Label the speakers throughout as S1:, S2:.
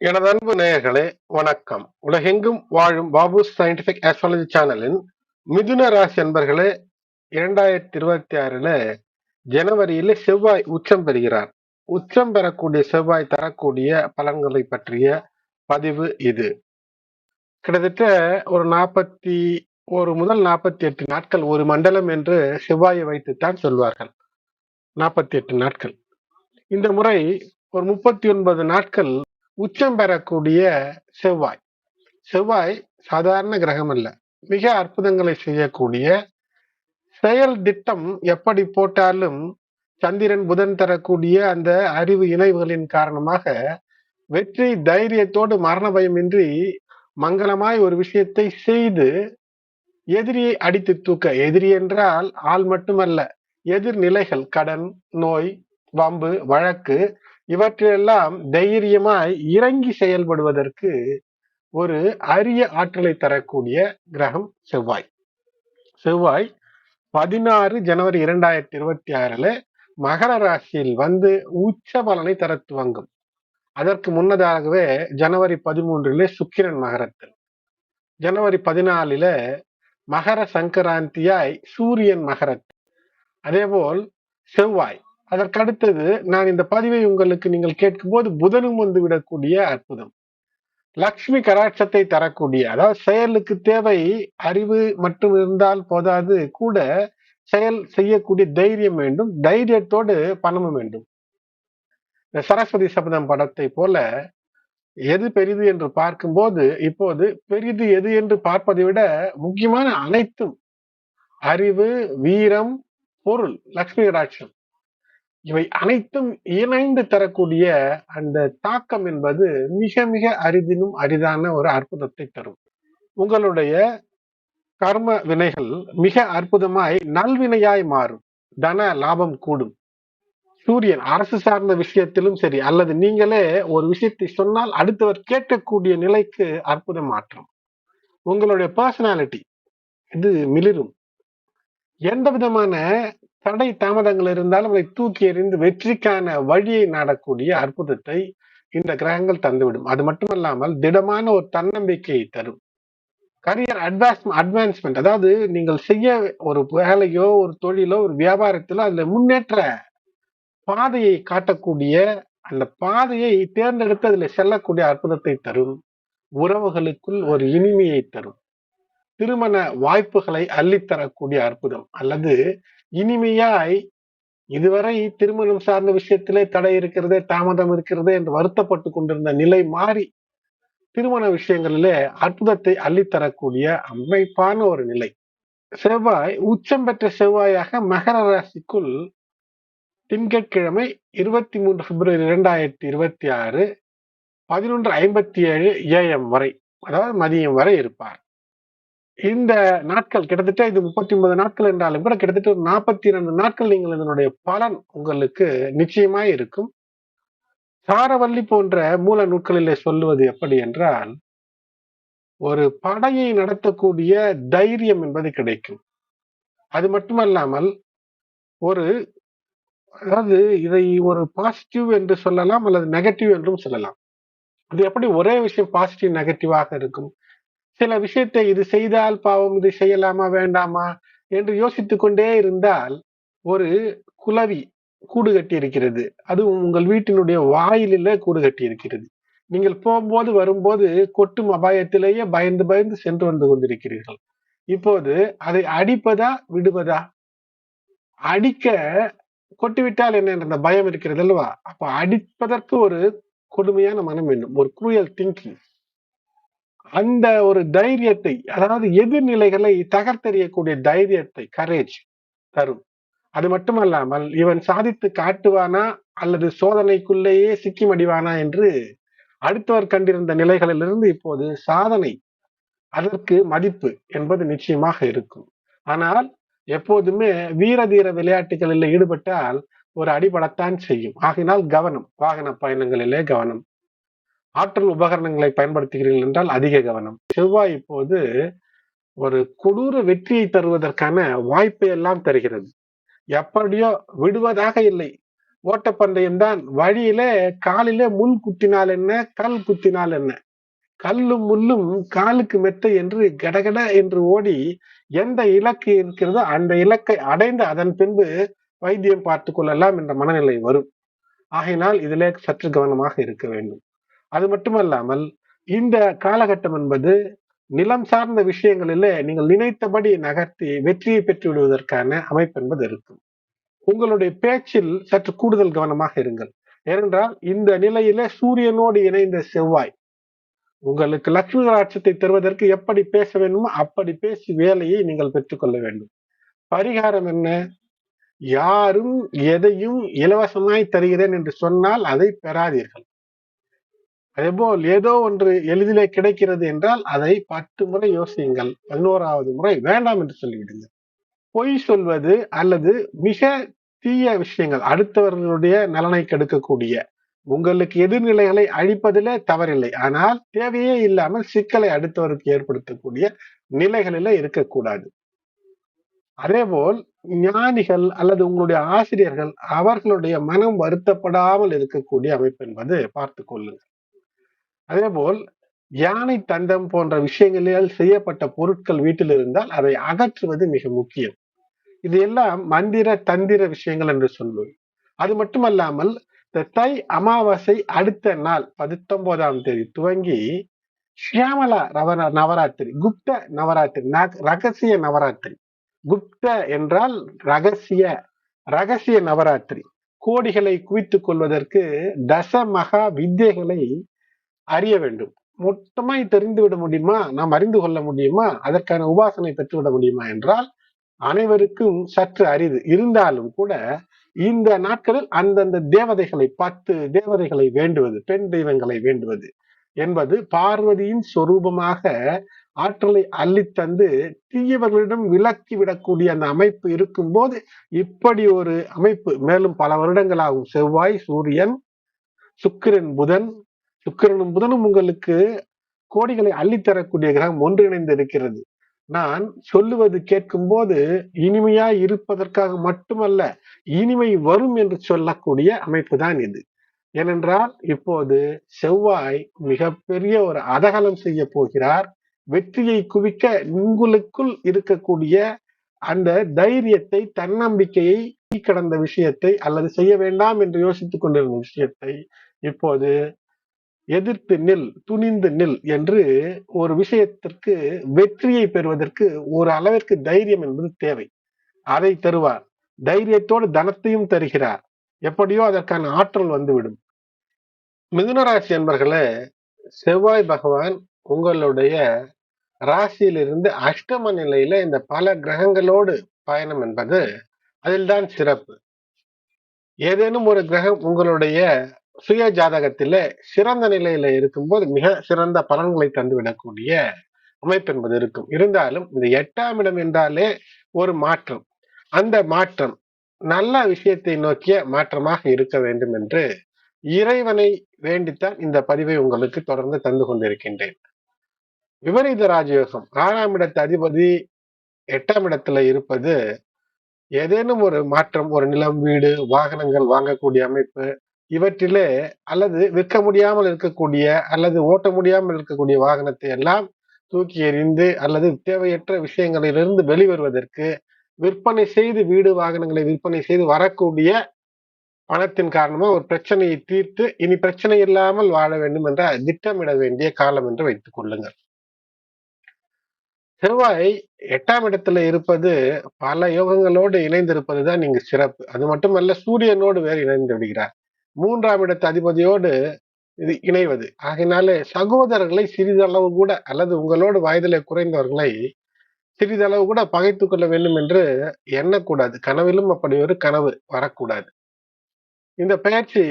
S1: எனது அன்பு நேயர்களே வணக்கம். உலகெங்கும் வாழும் பாபு சயின்டிபிக் ஆஸ்ட்ராலஜி சேனலின் மிதுன ராசி அன்பர்களே இரண்டாயிரத்தி இருபத்தி ஆறுல ஜனவரியில செவ்வாய் உச்சம் பெறுகிறார். உச்சம் பெறக்கூடிய செவ்வாய் தரக்கூடிய பலன்களை பற்றிய பதிவு இது. கிட்டத்தட்ட ஒரு நாற்பத்தி ஒரு முதல் நாற்பத்தி எட்டு நாட்கள் ஒரு மண்டலம் என்று செவ்வாயை வைத்துத்தான் சொல்வார்கள். நாற்பத்தி எட்டு நாட்கள். இந்த முறை ஒரு முப்பத்தி ஒன்பது நாட்கள் உச்சம் பெறக்கூடிய செவ்வாய். செவ்வாய் சாதாரண கிரகம் அல்ல. மிக அற்புதங்களை செய்யக்கூடிய செயல் திட்டம் எப்படி போட்டாலும் சந்திரன் புதன் தரக்கூடிய அந்த அறிவு இணைவுகளின் காரணமாக வெற்றி தைரியத்தோடு மரண பயமின்றி மங்களமாய் ஒரு விஷயத்தை செய்து எதிரியை அடித்து தூக்க. எதிரி என்றால் ஆள் மட்டுமல்ல. எதிர்நிலைகள் கடன் நோய் வம்பு வழக்கு இவற்றிலெல்லாம் தைரியமாய் இறங்கி செயல்படுவதற்கு ஒரு அரிய ஆற்றலை தரக்கூடிய கிரகம் செவ்வாய். செவ்வாய் பதினாறு ஜனவரி இரண்டாயிரத்தி இருபத்தி ஆறுல மகர ராசியில் வந்து உச்ச பலனை தர துவங்கும் அதற்கு முன்னதாகவே ஜனவரி பதிமூன்றுல சுக்கிரன் மகரத்தில். ஜனவரி பதினாலில மகர சங்கராந்தியாய் சூரியன் மகரத்தில். அதேபோல் செவ்வாய் அதற்கடுத்தது நான் இந்த பதிவை உங்களுக்கு நீங்கள் கேட்கும்போது புதனும் வந்து விடக்கூடிய அற்புதம். லக்ஷ்மி கராட்சத்தை தரக்கூடிய அதாவது செயலுக்கு தேவை அறிவு மட்டும் இருந்தால் போதாது கூட செயல் செய்யக்கூடிய தைரியம் வேண்டும் தைரியத்தோடு பணமும் வேண்டும். இந்த சரஸ்வதி சபதம் படத்தை போல எது பெரிது என்று பார்க்கும்போது இப்போது பெரிது எது என்று பார்ப்பதை விட முக்கியமான அனைத்தும் அறிவு வீரம் பொருள் லக்ஷ்மி கடாட்சம். இவை அனைத்தும் இணைந்து தரக்கூடிய அந்த தாக்கம் என்பது மிக மிக அரிதினும் அரிதான ஒரு அற்புதத்தை தரும். உங்களுடைய கர்ம வினைகள் மிக அற்புதமாய் நல்வினையாய் மாறும். தன லாபம் கூடும். சூரியன் அரசு சார்ந்த விஷயத்திலும் சரி அல்லது நீங்களே ஒரு விஷயத்தை சொன்னால் அடுத்தவர் கேட்கக்கூடிய நிலைக்கு அற்புத மாற்றம். உங்களுடைய பர்சனாலிட்டி இது மிளிரும். எந்த விதமான தடை தாமதங்கள் இருந்தாலும் அதை தூக்கி எறிந்து வெற்றிக்கான வழியை நாடக்கூடிய அற்புதத்தை இந்த கிரகங்கள் தந்துவிடும். அது மட்டுமல்லாமல் திடமான ஒரு தன்னம்பிக்கையை தரும். கரியர் அட்வான்ஸ் அட்வான்ஸ்மெண்ட் அதாவது நீங்கள் செய்ய ஒரு வேலையோ ஒரு தொழிலோ ஒரு வியாபாரத்திலோ அதுல முன்னேற்ற பாதையை காட்டக்கூடிய அந்த பாதையை தேர்ந்தெடுத்து அதுல செல்லக்கூடிய அற்புதத்தை தரும். உறவுகளுக்குள் ஒரு இனிமையை தரும். திருமண வாய்ப்புகளை அள்ளித்தரக்கூடிய அற்புதம் அல்லது இனிமையாய் இதுவரை திருமணம் சார்ந்த விஷயத்திலே தடை இருக்கிறது தாமதம் இருக்கிறது என்று வருத்தப்பட்டு கொண்டிருந்த நிலை மாறி திருமண விஷயங்களிலே அற்புதத்தை அள்ளித்தரக்கூடிய அமைப்பான ஒரு நிலை. செவ்வாய் உச்சம் பெற்ற செவ்வாயாக மகர ராசிக்குள் திங்கட்கிழமை இருபத்தி மூன்று பிப்ரவரி இரண்டாயிரத்தி இருபத்தி ஆறு பதினொன்று ஐம்பத்தி ஏழு ஏஎம் வரை அதாவது மதியம் வரை இருப்பார். இந்த நாட்கள் கிட்டத்தட்ட இது முப்பத்தி ஒன்பது நாட்கள் என்றாலும் கூட கிட்டத்தட்ட ஒரு நாற்பத்தி இரண்டு நாட்கள் நீங்கள் இதனுடைய பலன் உங்களுக்கு நிச்சயமாய் இருக்கும். சாரவல்லி போன்ற மூல நூட்களிலே சொல்லுவது எப்படி என்றால் ஒரு படையை நடத்தக்கூடிய தைரியம் என்பது கிடைக்கும். அது மட்டுமல்லாமல் ஒரு அதாவது இதை ஒரு பாசிட்டிவ் என்று சொல்லலாம் அல்லது நெகட்டிவ் என்றும் சொல்லலாம். அது எப்படி ஒரே விஷயம் பாசிட்டிவ் நெகட்டிவாக இருக்கும்? சில விஷயத்தை இது செய்தால் பாவம் இது செய்யலாமா வேண்டாமா என்று யோசித்து கொண்டே இருந்தால் ஒரு குலவி கூடு கட்டி இருக்கிறது அதுவும் உங்கள் வீட்டினுடைய வாயிலில் கூடு கட்டி இருக்கிறது நீங்கள் போகும்போது வரும்போது கொட்டும் அபாயத்திலேயே பயந்து பயந்து சென்று வந்து கொண்டிருக்கிறீர்கள். இப்போது அதை அடிப்பதா விடுவதா? அடிக்க கொட்டிவிட்டால் என்ன என்ற பயம் இருக்கிறது அல்லவா? அப்ப அடிப்பதற்கு ஒரு கொடுமையான மனம் வேண்டும். ஒரு குரூயல் திங்கிங் அந்த ஒரு தைரியத்தை அதாவது எதிர்நிலைகளை தகர்த்தெறியக்கூடிய தைரியத்தை கரேஜ் தரும். அது மட்டுமல்லாமல் இவன் சாதித்து காட்டுவானா அல்லது சோதனைக்குள்ளேயே சிக்கி மடிவானா என்று அடுத்தவர் கண்டிருந்த நிலைகளிலிருந்து இப்போது சாதனை அதற்கு மதிப்பு என்பது நிச்சயமாக இருக்கும். ஆனால் எப்போதுமே வீர தீர விளையாட்டுகளில் ஈடுபட்டால் ஒரு அடிபடத்தான் செய்யும். ஆகினால் கவனம் வாகன பயணங்களிலே கவனம். ஆற்றல் உபகரணங்களை பயன்படுத்துகிறீர்கள் என்றால் அதிக கவனம். செவ்வாய் இப்போது ஒரு கொடூர வெற்றியை தருவதற்கான வாய்ப்பை எல்லாம் தருகிறது. எப்படியோ விடுவதாக இல்லை. ஓட்டப்பந்தயம் தான். வழியில காலில முள் குத்தினால் என்ன? கல் குத்தினால் என்ன? கல்லும் முள்ளும் காலுக்கு மெத்தை என்று கடகட என்று ஓடி எந்த இலக்கு இருக்கிறதோ அந்த இலக்கை அடைந்து அதன் பின்பு வைத்தியம் பார்த்து கொள்ளலாம் என்ற மனநிலை வரும். ஆகையினால் இதிலே சற்று கவனமாக இருக்க வேண்டும். அது மட்டுமல்லாமல் இந்த காலகட்டம் என்பது நிலம் சார்ந்த விஷயங்களிலே நீங்கள் நினைத்தபடி நகர்த்தி வெற்றியை பெற்று விடுவதற்கான அமைப்பு என்பது இருக்கும். உங்களுடைய பேச்சில் சற்று கூடுதல் கவனமாக இருங்கள். ஏனென்றால் இந்த நிலையில சூரியனோடு இணைந்த செவ்வாய் உங்களுக்கு லட்சுமி கடாட்சத்தை தருவதற்கு எப்படி பேச வேண்டுமோ அப்படி பேசி வேலையை நீங்கள் பெற்றுக்கொள்ள வேண்டும். பரிகாரம் என்ன? யாரும் எதையும் இலவசமாய் தருகிறேன் என்று சொன்னால் அதை பெறாதீர்கள். அதேபோல் ஏதோ ஒன்று எளிதிலே கிடைக்கிறது என்றால் அதை பத்து முறை யோசியுங்கள். பதினோராவது முறை வேண்டாம் என்று சொல்லிவிடுங்கள். பொய் சொல்வது அல்லது மிக தீய விஷயங்கள் அடுத்தவர்களுடைய நலனை கெடுக்கக்கூடிய உங்களுக்கு எதிர்நிலைகளை அழிப்பதிலே தவறில்லை. ஆனால் தேவையே இல்லாமல் சிக்கலை அடுத்தவருக்கு ஏற்படுத்தக்கூடிய நிலைகளில இருக்கக்கூடாது. அதேபோல் ஞானிகள் அல்லது உங்களுடைய ஆசிரியர்கள் அவர்களுடைய மனம் வருத்தப்படாமல் இருக்கக்கூடிய அமைப்பு என்பது பார்த்து கொள்ளுங்கள். அதே போல் யானை தந்தம் போன்ற விஷயங்களில் செய்யப்பட்ட பொருட்கள் வீட்டில் இருந்தால் அதை அகற்றுவது மிக முக்கியம். இது எல்லாம் மந்திர தந்திர விஷயங்கள் என்று சொல்லுவோம். அது மட்டுமல்லாமல் இந்த தை அமாவாசை அடுத்த நாள் பத்தொன்பதாம் தேதி துவங்கி ஷியாமலா ரவ நவராத்திரி குப்த நவராத்திரி ரகசிய நவராத்திரி. குப்த என்றால் ரகசிய ரகசிய நவராத்திரி. கோடிகளை குவித்துக் கொள்வதற்கு தச மகா வித்தியைகளை அறிய வேண்டும். மொத்தமாய் தெரிந்து விட முடியுமா? நாம் அறிந்து கொள்ள முடியுமா? அதற்கான உபாசனை பெற்றுவிட முடியுமா என்றால் அனைவருக்கும் சற்று அரிது. இருந்தாலும் கூட இந்த நாட்களில் அந்தந்த தேவதைகளை பத்து தேவதைகளை வேண்டுவது பெண் தெய்வங்களை வேண்டுவது என்பது பார்வதியின் சொரூபமாக ஆற்றலை அள்ளித்தந்து தீயவர்களிடம் விலக்கி விடக்கூடிய அந்த அமைப்பு இருக்கும் போது இப்படி ஒரு அமைப்பு மேலும் பல வருடங்களாகும். செவ்வாய் சூரியன் சுக்கிரன் புதன் சுக்கிரனும் புதனும் உங்களுக்கு கோடிகளை அள்ளித்தரக்கூடிய கிரகம் ஒன்றிணைந்து இருக்கிறது நான் சொல்லுவது கேட்கும் போது இனிமையா இருப்பதற்காக மட்டுமல்ல இனிமை வரும் என்று சொல்லக்கூடிய அமைப்பு தான் இது. ஏனென்றால் இப்போது செவ்வாய் மிகப்பெரிய ஒரு அதகலம் செய்ய போகிறார். வெற்றியை குவிக்க உங்களுக்குள் இருக்கக்கூடிய அந்த தைரியத்தை தன்னம்பிக்கையை கடந்த விஷயத்தை அல்லது செய்ய வேண்டாம் என்று யோசித்துக் கொண்டிருந்த விஷயத்தை இப்போது எதிர்த்து நில் துணிந்து நில் என்று ஒரு விஷயத்திற்கு வெற்றியை பெறுவதற்கு ஒரு அளவிற்கு தைரியம் என்பது தேவை. அதை தருவார். தைரியத்தோடு தனத்தையும் தருகிறார். எப்படியோ அதற்கான ஆற்றல் வந்துவிடும். மிதுனராசி என்பர்களே செவ்வாய் பகவான் உங்களுடைய ராசியிலிருந்து அஷ்டம நிலையில இந்த பல கிரகங்களோடு பயணம் என்பது அதில்தான் சிறப்பு. ஏதேனும் ஒரு கிரகம் உங்களுடைய சுய ஜாதகத்தில சிறந்த நிலையில இருக்கும்போது மிக சிறந்த பலன்களை தந்துவிடக்கூடிய அமைப்பு என்பது இருக்கும். இருந்தாலும் இந்த எட்டாம் இடம் என்றாலே ஒரு மாற்றம். அந்த மாற்றம் நல்ல விஷயத்தை நோக்கிய மாற்றமாக இருக்க வேண்டும் என்று இறைவனை வேண்டித்தான் இந்த பதிவை உங்களுக்கு தொடர்ந்து தந்து கொண்டிருக்கின்றேன். விபரீத ராஜயோகம். ஆறாம் இடத்து அதிபதி எட்டாம் இடத்துல இருப்பது ஏதேனும் ஒரு மாற்றம் ஒரு நிலம் வீடு வாகனங்கள் வாங்கக்கூடிய அமைப்பு இவற்றிலே அல்லது விற்க முடியாமல் இருக்கக்கூடிய அல்லது ஓட்ட முடியாமல் இருக்கக்கூடிய வாகனத்தை எல்லாம் தூக்கி எறிந்து அல்லது தேவையற்ற விஷயங்களிலிருந்து வெளிவருவதற்கு விற்பனை செய்து வீடு வாகனங்களை விற்பனை செய்து வரக்கூடிய பணத்தின் காரணமா ஒரு பிரச்சனையை தீர்த்து இனி பிரச்சனை இல்லாமல் வாழ வேண்டும் என்ற திட்டமிட வேண்டிய காலம் என்று வைத்துக் கொள்ளுங்கள். செவ்வாய் எட்டாம் இடத்துல இருப்பது பல யோகங்களோடு இணைந்திருப்பது தான் இங்கு சிறப்பு. அது மட்டுமல்ல சூரியனோடு வேறு இணைந்து விடுகிறார். மூன்றாம் இடத்து அதிபதியோடு இது இணைவது. ஆகினாலே சகோதரர்களை சிறிதளவு கூட அல்லது உங்களோடு வயதில் குறைந்தவர்களை சிறிதளவு கூட பகைத்து கொள்ள வேண்டும் என்று எண்ணக்கூடாது. கனவிலும் அப்படி ஒரு கனவு வரக்கூடாது. இந்த பயிற்சி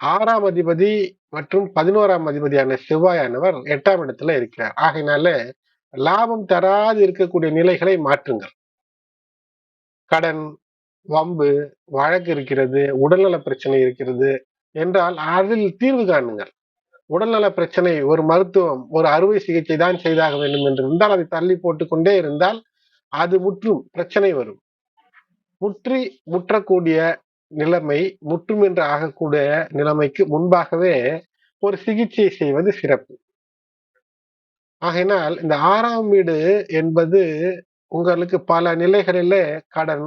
S1: ஆறாம் அதிபதி மற்றும் பதினோராம் அதிபதியான செவ்வாயானவர் எட்டாம் இடத்துல இருக்கிறார். ஆகையினால லாபம் தராது இருக்கக்கூடிய நிலைகளை மாற்றுங்கள். கடன் வம்பு வழக்கு இருக்கிறது உடல்நல பிரச்சனை இருக்கிறது என்றால் அதில் தீர்வு காணுங்கள். உடல்நல பிரச்சனை ஒரு மருத்துவம் ஒரு அறுவை சிகிச்சை தான் செய்தாக வேண்டும் என்று இருந்தால் அதை தள்ளி போட்டுக்கொண்டே இருந்தால் அது முற்றும் பிரச்சனை வரும். முற்றி முற்றக்கூடிய நிலைமை முற்றுமென்று ஆகக்கூடிய நிலைமைக்கு முன்பாகவே ஒரு சிகிச்சை செய்வது சிறப்பு. ஆகையினால் இந்த ஆறாம் வீடு என்பது உங்களுக்கு பல நிலைகளிலே கடன்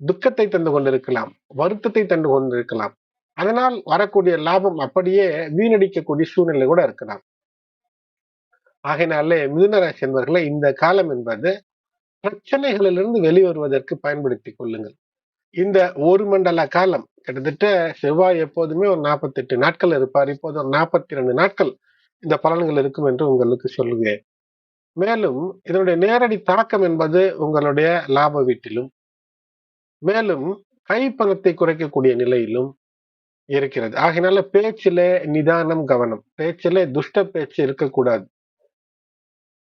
S1: துக்கத்தை தந்து கொண்டிருக்கலாம் வருத்தத்தை தந்து கொண்டிருக்கலாம். அதனால் வரக்கூடிய லாபம் அப்படியே வீணடிக்கக்கூடிய சூழ்நிலை கூட இருக்கலாம். ஆகையினாலே மிதுனராசி என்பவர்களை இந்த காலம் என்பது பிரச்சனைகளிலிருந்து வெளிவருவதற்கு பயன்படுத்திக் கொள்ளுங்கள். இந்த ஒரு மண்டல காலம் கிட்டத்தட்ட செவ்வாய் எப்போதுமே ஒரு நாற்பத்தி எட்டு நாட்கள் இருப்பார். இப்போது ஒரு நாற்பத்தி ரெண்டு நாட்கள் இந்த பலன்கள் இருக்கும் என்று உங்களுக்கு சொல்லுவேன் மேலும் இதனுடைய நேரடி தாக்கம் என்பது உங்களுடைய லாப வீட்டிலும் மேலும் கைப்பணத்தை குறைக்கக்கூடிய நிலையிலும் இருக்கிறது. ஆகினால பேச்சில நிதானம் கவனம். பேச்சில துஷ்ட பேச்சு இருக்கக்கூடாது.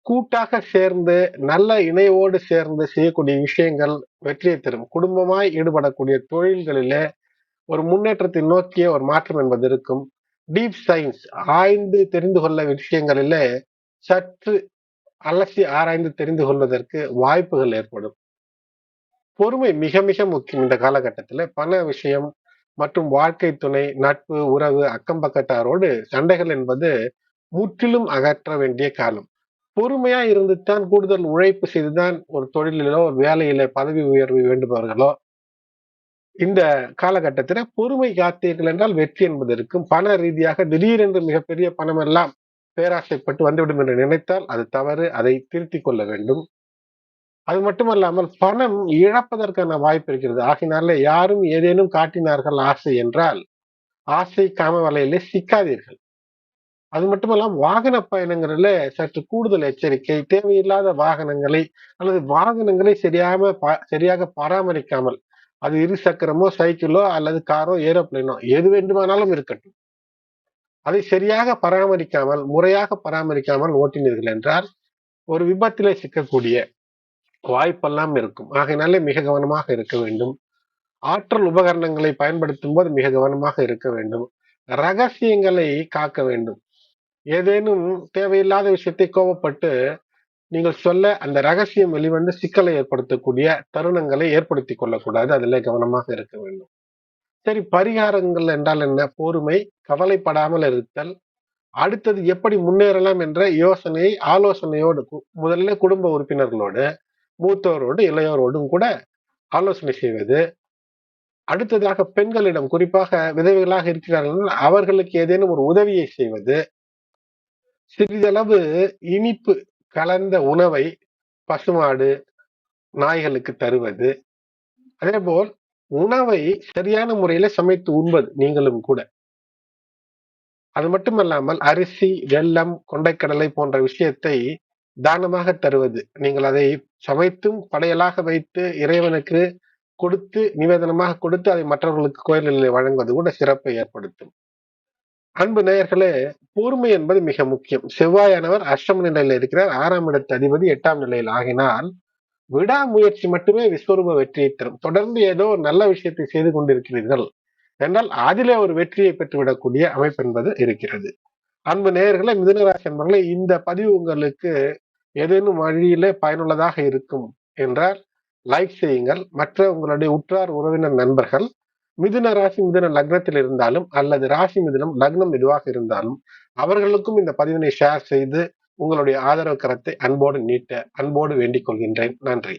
S1: கூட்டாக சேர்ந்து நல்ல இணைவோடு சேர்ந்து செய்யக்கூடிய விஷயங்கள் வெற்றியை தரும். குடும்பமாய் ஈடுபடக்கூடிய தொழில்களிலே ஒரு முன்னேற்றத்தை நோக்கிய ஒரு மாற்றம் என்பது இருக்கும். டீப் சயின்ஸ் ஆய்ந்து தெரிந்து கொள்ள விஷயங்களிலே சற்று அலசி ஆராய்ந்து தெரிந்து கொள்வதற்கு வாய்ப்புகள் ஏற்படும். பொறுமை மிக மிக முக்கியம் இந்த காலகட்டத்தில். பண விஷயம் மற்றும் வாழ்க்கை துணை நட்பு உறவு அக்கம் பக்கத்தாரோடு சண்டைகள் என்பது முற்றிலும் அகற்ற வேண்டிய காலம். பொறுமையா இருந்துதான் கூடுதல் உழைப்பு செய்துதான் ஒரு தொழிலிலோ ஒரு வேலையில பதவி உயர்வு வேண்டுபவர்களோ இந்த காலகட்டத்தில் பொறுமை காத்தீர்கள் என்றால் வெற்றி என்பது இருக்கும். பண ரீதியாக திடீரென்று மிகப்பெரிய பணமெல்லாம் பேராசைப்பட்டு வந்துவிடும் என்று நினைத்தால் அது தவறு. அதை திருத்திக் கொள்ள வேண்டும். அது மட்டுமல்லாமல் பணம் இழப்பதற்கான வாய்ப்பு இருக்கிறது. ஆகினால யாரும் ஏதேனும் காட்டினார்கள் ஆசை என்றால் ஆசை காம வலையிலே சிக்காதீர்கள். அது மட்டுமல்லாம் வாகன பயணங்களில் சற்று கூடுதல் எச்சரிக்கை தேவையில்லாத வாகனங்களை அல்லது வாகனங்களை சரியாக சரியாக பராமரிக்காமல் அது இரு சக்கரமோ சைக்கிளோ அல்லது காரோ ஏரோப்ளைனோ எது வேண்டுமானாலும் இருக்கட்டும். அதை சரியாக பராமரிக்காமல் முறையாக பராமரிக்காமல் ஓட்டினீர்கள் என்றால் ஒரு விபத்திலே சிக்கக்கூடிய வாய்ப்பெல்லாம் இருக்கும். ஆகையினாலே மிக கவனமாக இருக்க வேண்டும். ஆற்றல் உபகரணங்களை பயன்படுத்தும் போது மிக கவனமாக இருக்க வேண்டும். ரகசியங்களை காக்க வேண்டும். ஏதேனும் தேவையில்லாத விஷயத்தை கோபப்பட்டு நீங்கள் சொல்ல அந்த ரகசியம் வெளிவந்து சிக்கலை ஏற்படுத்தக்கூடிய தருணங்களை ஏற்படுத்தி கொள்ளக்கூடாது. அதில் கவனமாக இருக்க வேண்டும். சரி பரிகாரங்கள் என்றால் என்ன? பொறுமை கவலைப்படாமல் இருத்தல். அடுத்தது எப்படி முன்னேறலாம் என்ற யோசனை ஆலோசனையோடு முதல்ல குடும்ப உறுப்பினர்களோடு மூத்தவரோடு இளையோரோடும் கூட ஆலோசனை செய்வது. அடுத்ததாக பெண்களிடம் குறிப்பாக விதவைகளாக இருக்கிறார்கள். அவர்களுக்கு ஏதேனும் ஒரு உதவியை செய்வது. சிறிதளவு இனிப்பு கலந்த உணவை பசுமாடு நாய்களுக்கு தருவது. அதே போல் உணவை சரியான முறையில சமைத்து உண்பது நீங்களும் கூட. அது மட்டுமல்லாமல் அரிசி வெள்ளம் கொண்டைக்கடலை போன்ற விஷயத்தை தானமாக தருவது. நீங்கள் அதை சமைத்தும் படையலாக வைத்து இறைவனுக்கு கொடுத்து நிவேதனமாக கொடுத்து அதை மற்றவர்களுக்கு கோயில்களில் வழங்குவது கூட சிறப்பை ஏற்படுத்தும். அன்பு நேயர்களே பூர்மை என்பது மிக முக்கியம். செவ்வாயானவர் அஷ்டம நிலையில் இருக்கிறார். ஆறாம் இடத்து அதிபதி எட்டாம் நிலையில் ஆகினால் விடாமுயற்சி மட்டுமே விஸ்வரூப வெற்றியை தரும். தொடர்ந்து ஏதோ ஒரு நல்ல விஷயத்தை செய்து கொண்டிருக்கிறீர்கள் என்றால் அதிலே ஒரு வெற்றியை பெற்றுவிடக்கூடிய அமைப்பு என்பது இருக்கிறது. அன்பு நேயர்களே மிதுனராசி என்பவர்களே இந்த பதிவு உங்களுக்கு ஏதேனும் வழியிலே பயனுள்ளதாக இருக்கும் என்றால் லைக் செய்யுங்கள். மற்ற உங்களுடைய உற்றார் உறவினர் நண்பர்கள் மிதுன ராசி மிதுன லக்னத்தில் இருந்தாலும் அல்லது ராசி மிதுனம் லக்னம் எதுவாக இருந்தாலும் அவர்களுக்கும் இந்த பதிவினை ஷேர் செய்து உங்களுடைய ஆதரவு கரத்தை அன்போடு நீட்ட அன்போடு வேண்டிக் கொள்கின்றேன். நன்றி.